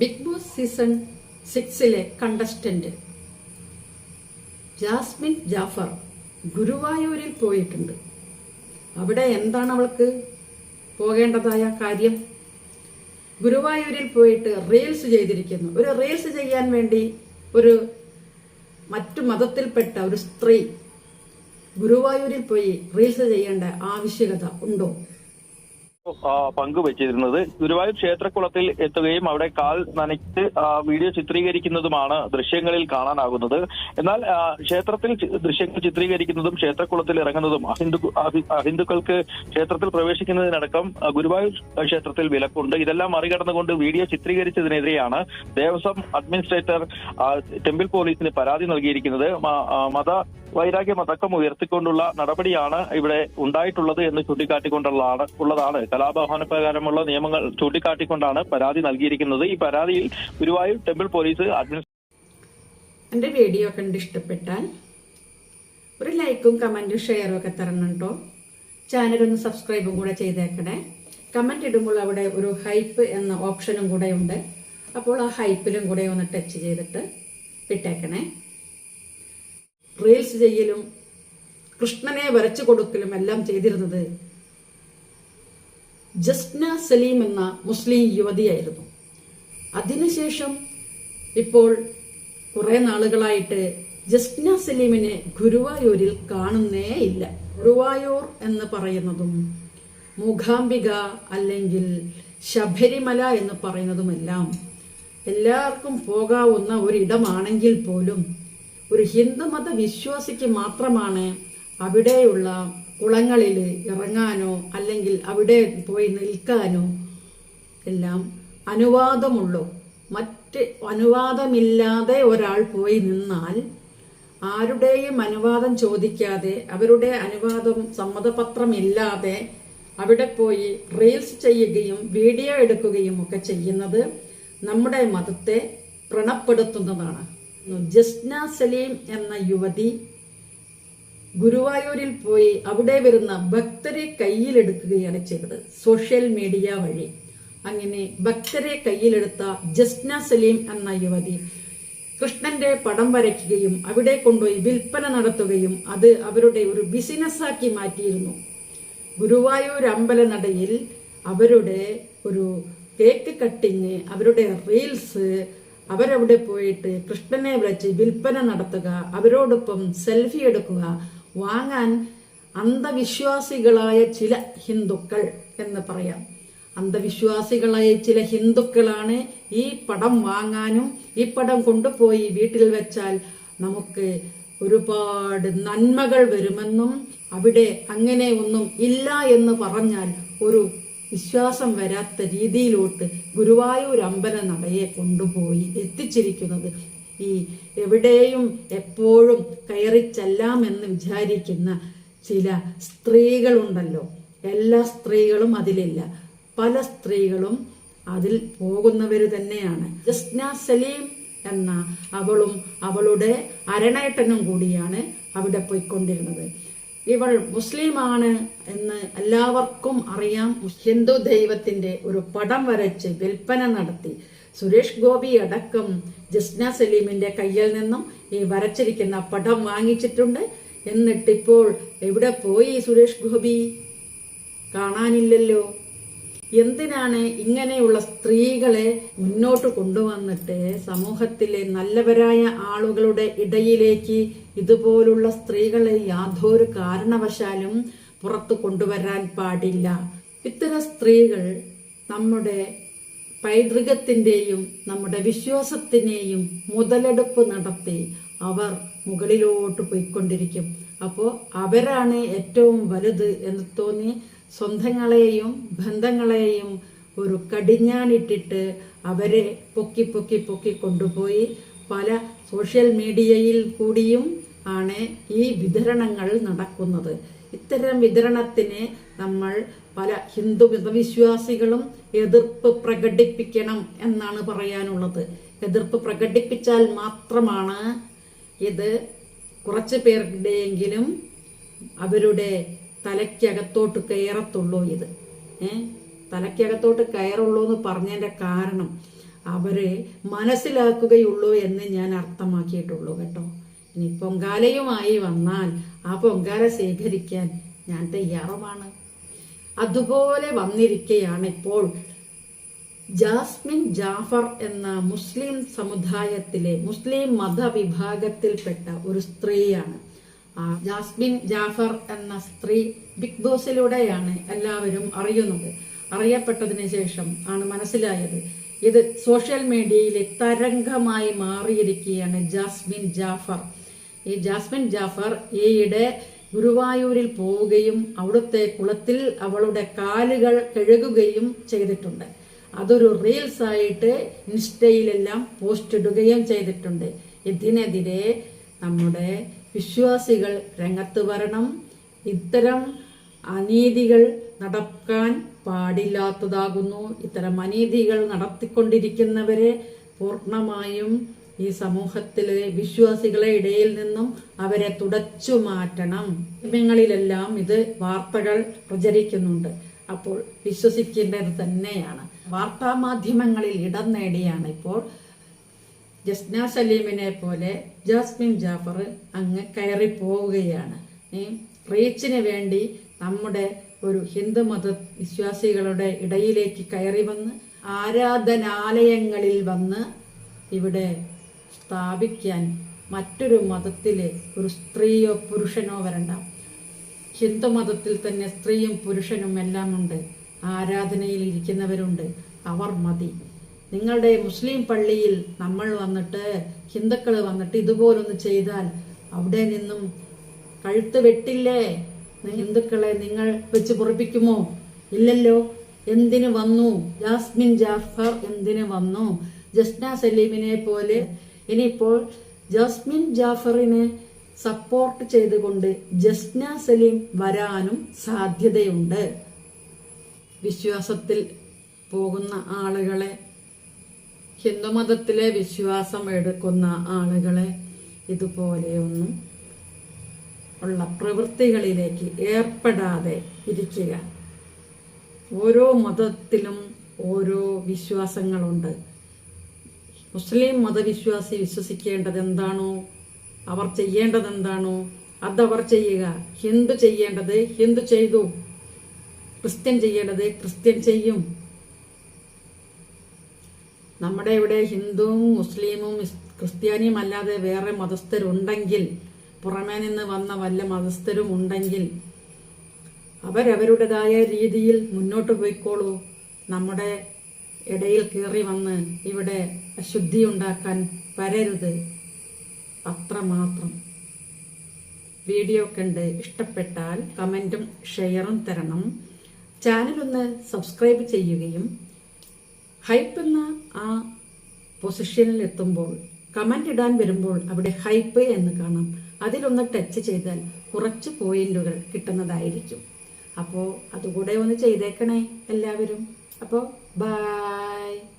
Big Boss season സിക്സിലെ contestant Jasmine Jafar ഗുരുവായൂരിൽ പോയിട്ടുണ്ട്. അവിടെ എന്താണ് അവൾക്ക് പോകേണ്ടതായ കാര്യം? ഗുരുവായൂരിൽ പോയിട്ട് റീൽസ് ചെയ്തിരിക്കുന്നു. ഒരു റീൽസ് ചെയ്യാൻ വേണ്ടി ഒരു മറ്റു മതത്തിൽപ്പെട്ട ഒരു സ്ത്രീ ഗുരുവായൂരിൽ പോയി റീൽസ് ചെയ്യേണ്ട ആവശ്യകത ഉണ്ടോ? പങ്കുവച്ചിരുന്നത്. ഗുരുവായൂർ ക്ഷേത്രക്കുളത്തിൽ എത്തുകയും അവിടെ കാൽ നനച്ച് വീഡിയോ ചിത്രീകരിക്കുന്നതുമാണ് ദൃശ്യങ്ങളിൽ കാണാനാകുന്നത്. എന്നാൽ ക്ഷേത്രത്തിൽ ദൃശ്യങ്ങൾ ചിത്രീകരിക്കുന്നതും ക്ഷേത്രക്കുളത്തിൽ ഇറങ്ങുന്നതും അഹിന്ദു ഹിന്ദുക്കൾക്ക് ക്ഷേത്രത്തിൽ പ്രവേശിക്കുന്നതിനടക്കം ഗുരുവായൂർ ക്ഷേത്രത്തിൽ വിലക്കുണ്ട്. ഇതെല്ലാം മറികടന്നുകൊണ്ട് വീഡിയോ ചിത്രീകരിച്ചതിനെതിരെയാണ് ദേവസ്വം അഡ്മിനിസ്ട്രേറ്റർ ടെമ്പിൾ പോലീസിന് പരാതി നൽകിയിരിക്കുന്നത്. മത വൈരാഗ്യം അതക്കം ഉയർത്തിക്കൊണ്ടുള്ള നടപടിയാണ് ഇവിടെ ഉണ്ടായിട്ടുള്ളത് എന്ന് ചൂണ്ടിക്കാട്ടിക്കൊണ്ടുള്ളതാണ് ഉള്ളതാണ് കലാഭവന പ്രകാരമുള്ള നിയമങ്ങൾ ചൂണ്ടിക്കാട്ടിക്കൊണ്ടാണ് പരാതി നൽകിയിരിക്കുന്നത്. ഈ പരാതിയിൽ ഗുരുവായൂർ ടെമ്പിൾ പോലീസ് എന്റെ വീഡിയോ കണ്ട് ഇഷ്ടപ്പെട്ടാൽ ഒരു ലൈക്കും കമന്റും ഷെയറും ഒക്കെ തരണം കേട്ടോ ചാനലൊന്ന് സബ്സ്ക്രൈബും കൂടെ ചെയ്തേക്കണേ. കമന്റ് ഇടുമ്പോൾ അവിടെ ഒരു ഹൈപ്പ് എന്ന ഓപ്ഷനും കൂടെ ഉണ്ട്. അപ്പോൾ ആ ഹൈപ്പിലും കൂടെ ഒന്ന് ടച്ച് ചെയ്തിട്ട് ഇട്ടേക്കണേ. റീൽസ് ചെയ്യലും കൃഷ്ണനെ വരച്ചു കൊടുക്കലും എല്ലാം ചെയ്തിരുന്നത് ജസ്ന സലീം എന്ന മുസ്ലിം യുവതിയായിരുന്നു. അതിനുശേഷം ഇപ്പോൾ കുറെ നാളുകളായിട്ട് ജസ്ന സലീമിനെ ഗുരുവായൂരിൽ കാണുന്നേ ഇല്ല. ഗുരുവായൂർ എന്ന് പറയുന്നതും മൂകാംബിക അല്ലെങ്കിൽ ശബരിമല എന്ന് പറയുന്നതുമെല്ലാം എല്ലാവർക്കും പോകാവുന്ന ഒരിടമാണെങ്കിൽ പോലും ഒരു ഹിന്ദുമത വിശ്വാസിക്ക് മാത്രമാണ് അവിടെയുള്ള കുളങ്ങളിൽ ഇറങ്ങാനോ അല്ലെങ്കിൽ അവിടെ പോയി നിൽക്കാനോ എല്ലാം അനുവാദമുള്ളൂ. മറ്റ് അനുവാദമില്ലാതെ ഒരാൾ പോയി നിന്നാൽ ആരുടെയും അനുവാദം ചോദിക്കാതെ അവരുടെ അനുവാദം സമ്മതപത്രമില്ലാതെ അവിടെ പോയി റീൽസ് ചെയ്യുകയും വീഡിയോ എടുക്കുകയും ഒക്കെ ചെയ്യുന്നത് നമ്മുടെ മതത്തെ വ്രണപ്പെടുത്തുന്നതാണ് ജസ്ന സലീം എന്ന യുവതി ഗുരുവായൂരിൽ പോയി അവിടെ വരുന്ന ഭക്തരെ കയ്യിലെടുക്കുകയാണ് ചെയ്തത്. സോഷ്യൽ മീഡിയ വഴി. അങ്ങനെ ഭക്തരെ കയ്യിലെടുത്ത ജസ്ന സലീം എന്ന യുവതി കൃഷ്ണന്റെ പടം വരയ്ക്കുകയും അവിടെ കൊണ്ടുപോയി വിൽപ്പന നടത്തുകയും അത് അവരുടെ ഒരു ബിസിനസ്സാക്കി മാറ്റിയിരുന്നു. ഗുരുവായൂർ അമ്പലനടയിൽ അവരുടെ ഒരു കേക്ക് കട്ടിങ് അവരുടെ റീൽസ് അവരവിടെ പോയിട്ട് കൃഷ്ണനെ വിളിച്ച് വിൽപ്പന നടത്തുക അവരോടൊപ്പം സെൽഫി എടുക്കുക വാങ്ങാൻ അന്ധവിശ്വാസികളായ ചില ഹിന്ദുക്കൾ എന്ന് പറയാം. അന്ധവിശ്വാസികളായ ചില ഹിന്ദുക്കളാണ് ഈ പടം വാങ്ങാനും ഈ പടം കൊണ്ടുപോയി വീട്ടിൽ വെച്ചാൽ നമുക്ക് ഒരുപാട് നന്മകൾ വരുമെന്നും അവിടെ അങ്ങനെ ഒന്നും ഇല്ല എന്ന് പറഞ്ഞാൽ ഒരു വിശ്വാസം വരാത്ത രീതിയിലോട്ട് ഗുരുവായൂർ അമ്പല നടയെ കൊണ്ടുപോയി എത്തിച്ചിരിക്കുന്നത് ഈ എവിടെയും എപ്പോഴും കയറി ചെല്ലാമെന്ന് വിചാരിക്കുന്ന ചില സ്ത്രീകളുണ്ടല്ലോ. എല്ലാ സ്ത്രീകളും അതിലില്ല. പല സ്ത്രീകളും അതിൽ പോകുന്നവർ തന്നെയാണ്. ജസ്ന സലീം എന്ന അവളും അവളുടെ അരണേട്ടനും കൂടിയാണ് അവിടെ പോയിക്കൊണ്ടിരുന്നത്. ഇവൾ മുസ്ലിമാണ് എന്ന് എല്ലാവർക്കും അറിയാം. ഹിന്ദു ദൈവത്തിന്റെ ഒരു പടം വരച്ച് വിൽപ്പന നടത്തി. സുരേഷ് ഗോപി അടക്കം ജസ്ന സലീമിന്റെ കയ്യിൽ നിന്നും ഈ വരച്ചിരിക്കുന്ന പടം വാങ്ങിച്ചിട്ടുണ്ട്. എന്നിട്ടിപ്പോൾ എവിടെ പോയി സുരേഷ് ഗോപി? കാണാനില്ലല്ലോ. എന്തിനാണ് ഇങ്ങനെയുള്ള സ്ത്രീകളെ മുന്നോട്ട് കൊണ്ടുവന്നിട്ട് സമൂഹത്തിലെ നല്ലവരായ ആളുകളുടെ ഇടയിലേക്ക് ഇതുപോലുള്ള സ്ത്രീകളെ യാതൊരു കാരണവശാലും പുറത്തു കൊണ്ടുവരാൻ പാടില്ല. ഇത്തരം സ്ത്രീകൾ നമ്മുടെ പൈതൃകത്തിന്റെയും നമ്മുടെ വിശ്വാസത്തിനെയും മുതലെടുപ്പ് നടത്തി അവർ മുകളിലോട്ട് പോയിക്കൊണ്ടിരിക്കും. അപ്പോൾ അവരാണ് ഏറ്റവും വലുത് എന്ന് തോന്നി സ്വന്തങ്ങളെയും ബന്ധങ്ങളെയും ഒരു കടിഞ്ഞാണിട്ടിട്ട് അവരെ പൊക്കി പൊക്കി പൊക്കി കൊണ്ടുപോയി പല സോഷ്യൽ മീഡിയയിൽ കൂടിയും ആണ് ഈ വിതരണങ്ങൾ നടക്കുന്നത്. ഇത്തരം വിതരണത്തിന് നമ്മൾ പല ഹിന്ദു മതവിശ്വാസികളും എതിർപ്പ് പ്രകടിപ്പിക്കണം എന്നാണ് പറയാനുള്ളത്. എതിർപ്പ് പ്രകടിപ്പിച്ചാൽ മാത്രമാണ് ഇത് കുറച്ച് പേരുടെയെങ്കിലും അവരുടെ തലയ്ക്കകത്തോട്ട് കയറത്തുള്ളൂ ഇത്. ഏ? തലയ്ക്കകത്തോട്ട് കയറുള്ളൂ എന്ന് പറഞ്ഞതിന്റെ കാരണം അവരെ മനസ്സിലാക്കുകയുള്ളൂ എന്ന് ഞാൻ അർത്ഥമാക്കിയിട്ടുള്ളൂ കേട്ടോ. ഇനി പൊങ്കാലയുമായി വന്നാൽ ആ പൊങ്കാല സ്വീകരിക്കാൻ ഞാൻ തയ്യാറുമാണ്. അതുപോലെ വന്നിരിക്കുകയാണ് ഇപ്പോൾ. ജാസ്മിൻ ജാഫർ എന്ന മുസ്ലിം സമുദായത്തിലെ മുസ്ലിം മതവിഭാഗത്തിൽപ്പെട്ട ഒരു സ്ത്രീയാണ്. ജാസ്മിൻ ജാഫർ എന്ന സ്ത്രീ ബിഗ് ബോസിലൂടെയാണ് എല്ലാവരും അറിയുന്നത്. അറിയപ്പെട്ടതിന് ശേഷം ആണ് മനസ്സിലായത്. ഇത് സോഷ്യൽ മീഡിയയിലെ തരംഗമായി മാറിയിരിക്കുകയാണ് ജാസ്മിൻ ജാഫർ. ഈ ജാസ്മിൻ ജാഫർ ഈയിടെ ഗുരുവായൂരിൽ പോവുകയും അവിടുത്തെ കുളത്തിൽ അവളുടെ കാലുകൾ കഴുകുകയും ചെയ്തിട്ടുണ്ട്. അതൊരു റീൽസ് ആയിട്ട് ഇൻസ്റ്റയിലെല്ലാം പോസ്റ്റ് ഇടുകയും ചെയ്തിട്ടുണ്ട്. ഇതിനെതിരെ നമ്മുടെ വിശ്വാസികൾ രംഗത്ത് വരണം. ഇത്തരം അനീതികൾ നടക്കാൻ പാടില്ലാത്തതാകുന്നു. ഇത്തരം അനീതികൾ നടത്തിക്കൊണ്ടിരിക്കുന്നവരെ പൂർണമായും ഈ സമൂഹത്തിലെ വിശ്വാസികളെ ഇടയിൽ നിന്നും അവരെ തുടച്ചു മാറ്റണം. മാധ്യമങ്ങളിലെല്ലാം ഇത് വാർത്തകൾ പ്രചരിക്കുന്നുണ്ട്. അപ്പോൾ വിശ്വസിക്കേണ്ടത് തന്നെയാണ്. വാർത്താ മാധ്യമങ്ങളിൽ ഇടം നേടിയാണ് ഇപ്പോൾ ജസ്ന സലീമിനെ പോലെ ജാസ്മിൻ ജാഫർ അങ്ങ് കയറി പോവുകയാണ്. ഈ റീച്ചിന് വേണ്ടി നമ്മുടെ ഒരു ഹിന്ദു മത വിശ്വാസികളുടെ ഇടയിലേക്ക് കയറി വന്ന് ആരാധനാലയങ്ങളിൽ വന്ന് ഇവിടെ സ്ഥാപിക്കാൻ മറ്റൊരു മതത്തിലെ ഒരു സ്ത്രീയോ പുരുഷനോ വരണ്ട. ഹിന്ദു മതത്തിൽ തന്നെ സ്ത്രീയും പുരുഷനും എല്ലാം ഉണ്ട് ആരാധനയിൽ ഇരിക്കുന്നവരുണ്ട്. അവർ മതി. നിങ്ങളുടെ മുസ്ലിം പള്ളിയിൽ നമ്മൾ വന്നിട്ട് ഹിന്ദുക്കൾ വന്നിട്ട് ഇതുപോലൊന്ന് ചെയ്താൽ അവിടെ നിന്നും കഴുത്ത് വെട്ടില്ലേ? ഹിന്ദുക്കളെ നിങ്ങൾ വെച്ച് പൊറിപ്പിക്കുമോ? ഇല്ലല്ലോ. എന്തിനു വന്നു? ജാസ്മിൻ ജാഫർ എന്തിനു വന്നു? ജസ്ന സലീമിനെ പോലെ ഇനിയിപ്പോൾ ജസ്മിൻ ജാഫറിനെ സപ്പോർട്ട് ചെയ്തുകൊണ്ട് ജസ്ന സലീം വരാനും സാധ്യതയുണ്ട്. വിശ്വാസത്തിൽ പോകുന്ന ആളുകളെ ഹിന്ദുമതത്തിലെ വിശ്വാസം എടുക്കുന്ന ആളുകളെ ഇതുപോലെയൊന്നും ഉള്ള പ്രവൃത്തികളിലേക്ക് ഏർപ്പെടാതെ ഇരിക്കുക. ഓരോ മതത്തിലും ഓരോ വിശ്വാസങ്ങളുണ്ട്. മുസ്ലിം മതവിശ്വാസി വിശ്വസിക്കേണ്ടത് എന്താണോ അവർ ചെയ്യേണ്ടത് എന്താണോ അതവർ ചെയ്യുക. ഹിന്ദു ചെയ്യേണ്ടത് ഹിന്ദു ചെയ്തു. ക്രിസ്ത്യൻ ചെയ്യേണ്ടത് ക്രിസ്ത്യൻ ചെയ്യും. നമ്മുടെ ഇവിടെ ഹിന്ദുവും മുസ്ലിമും ക്രിസ്ത്യാനിയും അല്ലാതെ വേറെ മതസ്ഥരുണ്ടെങ്കിൽ പുറമേ നിന്ന് വന്ന വല്ല മതസ്ഥരും ഉണ്ടെങ്കിൽ അവരവരുടേതായ രീതിയിൽ മുന്നോട്ട് പോയിക്കോളൂ. നമ്മുടെ ഇടയിൽ കയറി വന്ന് ഇവിടെ അശുദ്ധി ഉണ്ടാക്കാൻ വരരുത്. അത്രമാത്രം. വീഡിയോ കണ്ട് ഇഷ്ടപ്പെട്ടാൽ കമന്റും ഷെയറും തരണം. ചാനൽ ഒന്ന് സബ്സ്ക്രൈബ് ചെയ്യുകയും ഹൈപ്പ് എന്ന ആ പൊസിഷനിൽ എത്തുമ്പോൾ കമന്റ് ഇടാൻ വരുമ്പോൾ അവിടെ ഹൈപ്പ് എന്ന് കാണാം. അതിലൊന്ന് ടച്ച് ചെയ്താൽ കുറച്ച് പോയിന്റുകൾ കിട്ടുന്നതായിരിക്കും. അപ്പോൾ അതുകൂടെ ഒന്ന് ചെയ്തേക്കണേ എല്ലാവരും. അപ്പോൾ Bye.